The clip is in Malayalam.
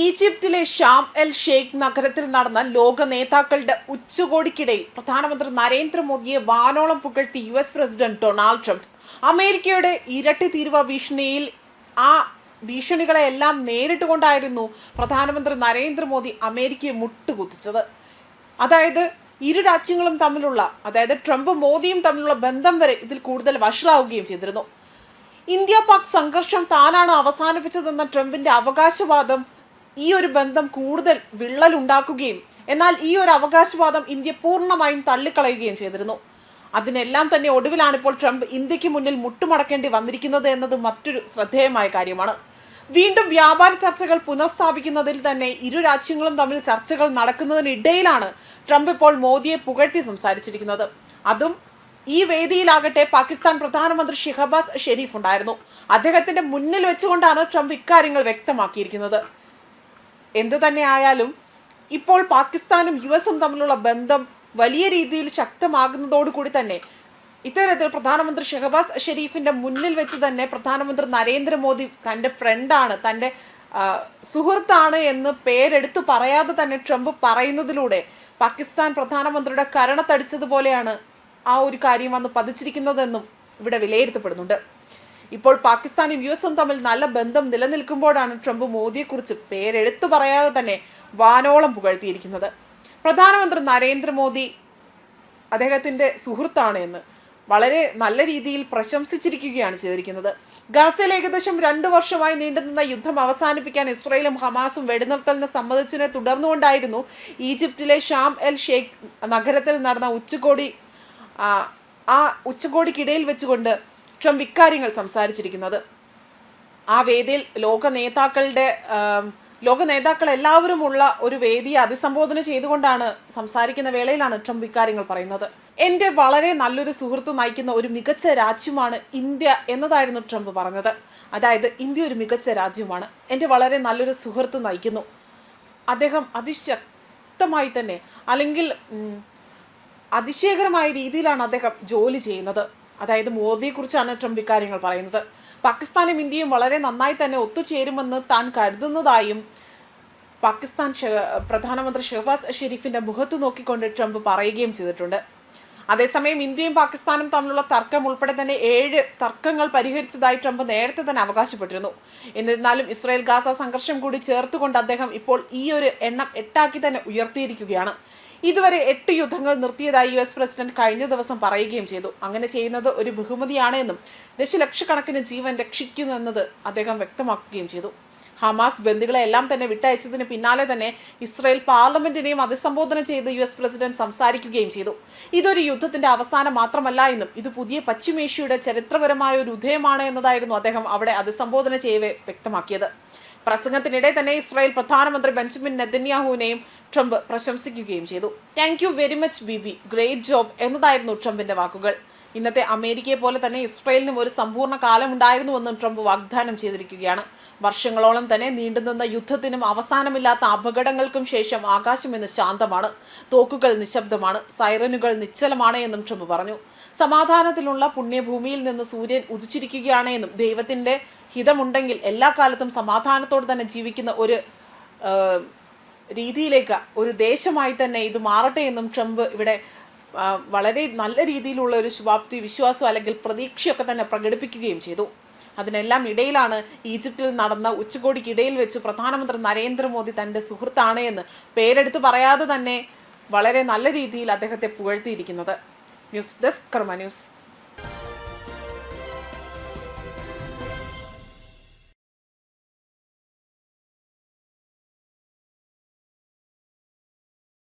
ഈജിപ്തിലെ ഷാം എൽ ഷെയ്ഖ് നഗരത്തിൽ നടന്ന ലോക നേതാക്കളുടെ ഉച്ചകോടിക്കിടയിൽ പ്രധാനമന്ത്രി നരേന്ദ്രമോദിയെ വാനോളം പുകഴ്ത്തി U S president Donald Trump. അമേരിക്കയുടെ ഇരട്ടി തീരുവ ഭീഷണിയിൽ ആ ഭീഷണികളെല്ലാം നേരിട്ട് കൊണ്ടായിരുന്നു പ്രധാനമന്ത്രി നരേന്ദ്രമോദി അമേരിക്കയെ മുട്ടുകുത്തിച്ചത്. അതായത് ഇരു രാജ്യങ്ങളും തമ്മിലുള്ള അതായത് ട്രംപ് മോദിയും തമ്മിലുള്ള ബന്ധം വരെ ഇതിൽ കൂടുതൽ വഷളാവുകയും ചെയ്തിരുന്നു. ഇന്ത്യ പാക് സംഘർഷം താനാണ് അവസാനിപ്പിച്ചതെന്ന ട്രംപിന്റെ അവകാശവാദം ഈ ഒരു ബന്ധം കൂടുതൽ വിള്ളലുണ്ടാക്കുകയും എന്നാൽ ഈ ഒരു അവകാശവാദം ഇന്ത്യ പൂർണമായും തള്ളിക്കളയുകയും ചെയ്തിരുന്നു. അതിനെല്ലാം തന്നെ ഒടുവിലാണ് ഇപ്പോൾ ട്രംപ് ഇന്ത്യയ്ക്ക് മുന്നിൽ മുട്ടുമടക്കേണ്ടി വന്നിരിക്കുന്നത് എന്നത് മറ്റൊരു ശ്രദ്ധേയമായ കാര്യമാണ്. വീണ്ടും വ്യാപാര ചർച്ചകൾ പുനഃസ്ഥാപിക്കുന്നതിൽ തന്നെ ഇരു രാജ്യങ്ങളും തമ്മിൽ ചർച്ചകൾ നടക്കുന്നതിനിടയിലാണ് ട്രംപ് ഇപ്പോൾ മോദിയെ പുകഴ്ത്തി സംസാരിച്ചിരിക്കുന്നത്. അതും ഈ വേദിയിലാകട്ടെ പാകിസ്ഥാൻ പ്രധാനമന്ത്രി ഷിഹബാസ് ഷെരീഫ് ഉണ്ടായിരുന്നു. അദ്ദേഹത്തിന്റെ മുന്നിൽ വെച്ചുകൊണ്ടാണ് ട്രംപ് ഇക്കാര്യങ്ങൾ വ്യക്തമാക്കിയിരിക്കുന്നത്. എന്തു തന്നെ ആയാലും ഇപ്പോൾ പാകിസ്ഥാനും യു എസും തമ്മിലുള്ള ബന്ധം വലിയ രീതിയിൽ ശക്തമാകുന്നതോടുകൂടി തന്നെ ഇത്തരത്തിൽ പ്രധാനമന്ത്രി ഷെഹബാസ് ഷെരീഫിന്റെ മുന്നിൽ വെച്ച് തന്നെ പ്രധാനമന്ത്രി നരേന്ദ്രമോദി തന്റെ ഫ്രണ്ടാണ് തന്റെ സുഹൃത്താണ് എന്ന് പേരെടുത്തു പറയാതെ തന്നെ ട്രംപ് പറയുന്നതിലൂടെ പാകിസ്ഥാൻ പ്രധാനമന്ത്രിയുടെ കരണത്തടിച്ചതുപോലെയാണ് ആ ഒരു കാര്യം വന്ന് പതിച്ചിരിക്കുന്നതെന്നും ഇവിടെ വിലയിരുത്തപ്പെടുന്നുണ്ട്. ഇപ്പോൾ പാകിസ്ഥാനും യു എസും തമ്മിൽ നല്ല ബന്ധം നിലനിൽക്കുമ്പോഴാണ് ട്രംപ് മോദിയെക്കുറിച്ച് പേരെടുത്തു പറയാതെ തന്നെ വാനോളം പുകഴ്ത്തിയിരിക്കുന്നത്. പ്രധാനമന്ത്രി നരേന്ദ്രമോദി അദ്ദേഹത്തിന്റെ സുഹൃത്താണ് എന്ന് വളരെ നല്ല രീതിയിൽ പ്രശംസിച്ചിരിക്കുകയാണ് ചെയ്തിരിക്കുന്നത്. ഗാസയിൽ ഏകദേശം രണ്ടു വർഷമായി നീണ്ടുനിന്ന യുദ്ധം അവസാനിപ്പിക്കാൻ ഇസ്രയേലും ഹമാസും വെടിനിർത്തലിന് സമ്മതിച്ചതിനെ തുടർന്നുകൊണ്ടായിരുന്നു ഈജിപ്തിലെ ഷാം എൽ ഷെയ്ഖ് നഗരത്തിൽ നടന്ന ഉച്ചകോടി ആ, ഉച്ചകോടിക്കിടയിൽ വെച്ചുകൊണ്ട് ട്രംപ് ഇക്കാര്യങ്ങൾ സംസാരിച്ചിരിക്കുന്നത്. ആ വേദിയിൽ ലോക നേതാക്കളുടെ ലോക നേതാക്കൾ എല്ലാവരുമുള്ള ഒരു വേദിയെ അഭിസംബോധന ചെയ്തുകൊണ്ടാണ് സംസാരിക്കുന്ന വേളയിലാണ് ട്രംപ് ഇക്കാര്യങ്ങൾ പറയുന്നത്. എന്റെ വളരെ നല്ലൊരു സുഹൃത്ത് നയിക്കുന്ന ഒരു മികച്ച രാജ്യമാണ് ഇന്ത്യ എന്നതായിരുന്നു ട്രംപ് പറഞ്ഞത്. അതായത് ഇന്ത്യ ഒരു മികച്ച രാജ്യമാണ്. എന്റെ വളരെ നല്ലൊരു സുഹൃത്ത് നയിക്കുന്നു. അദ്ദേഹം അതിശക്തമായി തന്നെ അല്ലെങ്കിൽ അതിശയകരമായ രീതിയിലാണ് അദ്ദേഹം ജോലി ചെയ്യുന്നത്. അതായത് മോദിയെക്കുറിച്ചാണ് ട്രംപ് ഇക്കാര്യങ്ങൾ പറയുന്നത്. പാകിസ്ഥാനും ഇന്ത്യയും വളരെ നന്നായി തന്നെ ഒത്തുചേരുമെന്ന് താൻ കരുതുന്നതായും പാകിസ്ഥാൻ പ്രധാനമന്ത്രി ഷെഹബാസ് ഷെരീഫിന്റെ മുഖത്ത് നോക്കിക്കൊണ്ട് ട്രംപ് പറയുകയും ചെയ്തിട്ടുണ്ട്. അതേസമയം ഇന്ത്യയും പാകിസ്ഥാനും തമ്മിലുള്ള തർക്കം ഉൾപ്പെടെ തന്നെ ഏഴ് തർക്കങ്ങൾ പരിഹരിച്ചതായി ട്രംപ് നേരത്തെ തന്നെ അവകാശപ്പെട്ടിരുന്നു. എന്നിരുന്നാലും ഇസ്രായേൽ ഗാസ സംഘർഷം കൂടി ചേർത്തുകൊണ്ട് അദ്ദേഹം ഇപ്പോൾ ഈ ഒരു എണ്ണം എട്ടാക്കി തന്നെ ഉയർത്തിയിരിക്കുകയാണ്. ഇതുവരെ എട്ട് യുദ്ധങ്ങൾ നിർത്തിയതായി യു എസ് പ്രസിഡന്റ് കഴിഞ്ഞ ദിവസം പറയുകയും ചെയ്തു. അങ്ങനെ ചെയ്യുന്നത് ഒരു ബഹുമതിയാണ് എന്നും ദശലക്ഷക്കണക്കിന് ജീവൻ രക്ഷിക്കുന്നു എന്നത് അദ്ദേഹം വ്യക്തമാക്കുകയും ചെയ്തു. ഹമാസ് ബന്ദികളെ എല്ലാം തന്നെ വിട്ടയച്ചതിന് പിന്നാലെ തന്നെ ഇസ്രയേൽ പാർലമെന്റിനെയും അഭിസംബോധന ചെയ്ത് യു എസ് പ്രസിഡന്റ് സംസാരിക്കുകയും ചെയ്തു. ഇതൊരു യുദ്ധത്തിന്റെ അവസാനം മാത്രമല്ല എന്നും ഇത് പുതിയ പശ്ചിമേഷ്യയുടെ ചരിത്രപരമായ ഒരു ഉദയമാണ് എന്നതായിരുന്നു അദ്ദേഹം അവിടെ അഭിസംബോധന ചെയ്യവേ വ്യക്തമാക്കിയത്. പ്രസംഗത്തിനിടെ തന്നെ ഇസ്രായേൽ പ്രധാനമന്ത്രി ബെഞ്ചമിൻ നെതന്യാഹുവിനെയും ട്രംപ് പ്രശംസിക്കുകയും ചെയ്തു. താങ്ക് യു വെരി മച്ച് ബി. ഗ്രേറ്റ് ജോബ് എന്നതായിരുന്നു ട്രംപിന്റെ വാക്കുകൾ. ഇന്നത്തെ അമേരിക്കയെ പോലെ തന്നെ ഇസ്രയേലിനും ഒരു സമ്പൂർണ കാലമുണ്ടായിരുന്നുവെന്നും ട്രംപ് വാഗ്ദാനം ചെയ്തിരിക്കുകയാണ്. വർഷങ്ങളോളം തന്നെ നീണ്ടുനിന്ന യുദ്ധത്തിനും അവസാനമില്ലാത്ത അപകടങ്ങൾക്കും ശേഷം ആകാശം ഇന്ന് ശാന്തമാണ്. തോക്കുകൾ നിശബ്ദമാണ്. സൈറനുകൾ നിശ്ചലമാണ് എന്നും ട്രംപ് പറഞ്ഞു. സമാധാനത്തിലുള്ള പുണ്യഭൂമിയിൽ നിന്ന് സൂര്യൻ ഉദിച്ചിരിക്കുകയാണ് എന്നും ദൈവത്തിന്റെ ഹിതമുണ്ടെങ്കിൽ എല്ലാ കാലത്തും സമാധാനത്തോടെ തന്നെ ജീവിക്കുന്ന ഒരു രീതിയിലേക്ക് ഒരു ദേശമായി തന്നെ ഇത് മാറട്ടെ എന്നും ട്രംപ് ഇവിടെ വളരെ നല്ല രീതിയിലുള്ള ഒരു ശുഭാപ്തി വിശ്വാസം അല്ലെങ്കിൽ പ്രതീക്ഷയൊക്കെ തന്നെ പ്രകടിപ്പിക്കുകയും ചെയ്തു. അതിനെല്ലാം ഇടയിലാണ് ഈജിപ്തിൽ നടന്ന ഉച്ചകോടിക്കിടയിൽ വെച്ച് പ്രധാനമന്ത്രി നരേന്ദ്രമോദി തന്റെ സുഹൃത്താണ് എന്ന് പേരെടുത്ത് പറയാതെ തന്നെ വളരെ നല്ല രീതിയിൽ അദ്ദേഹത്തെ പുകഴ്ത്തിയിരിക്കുന്നത്. News desk Karma news.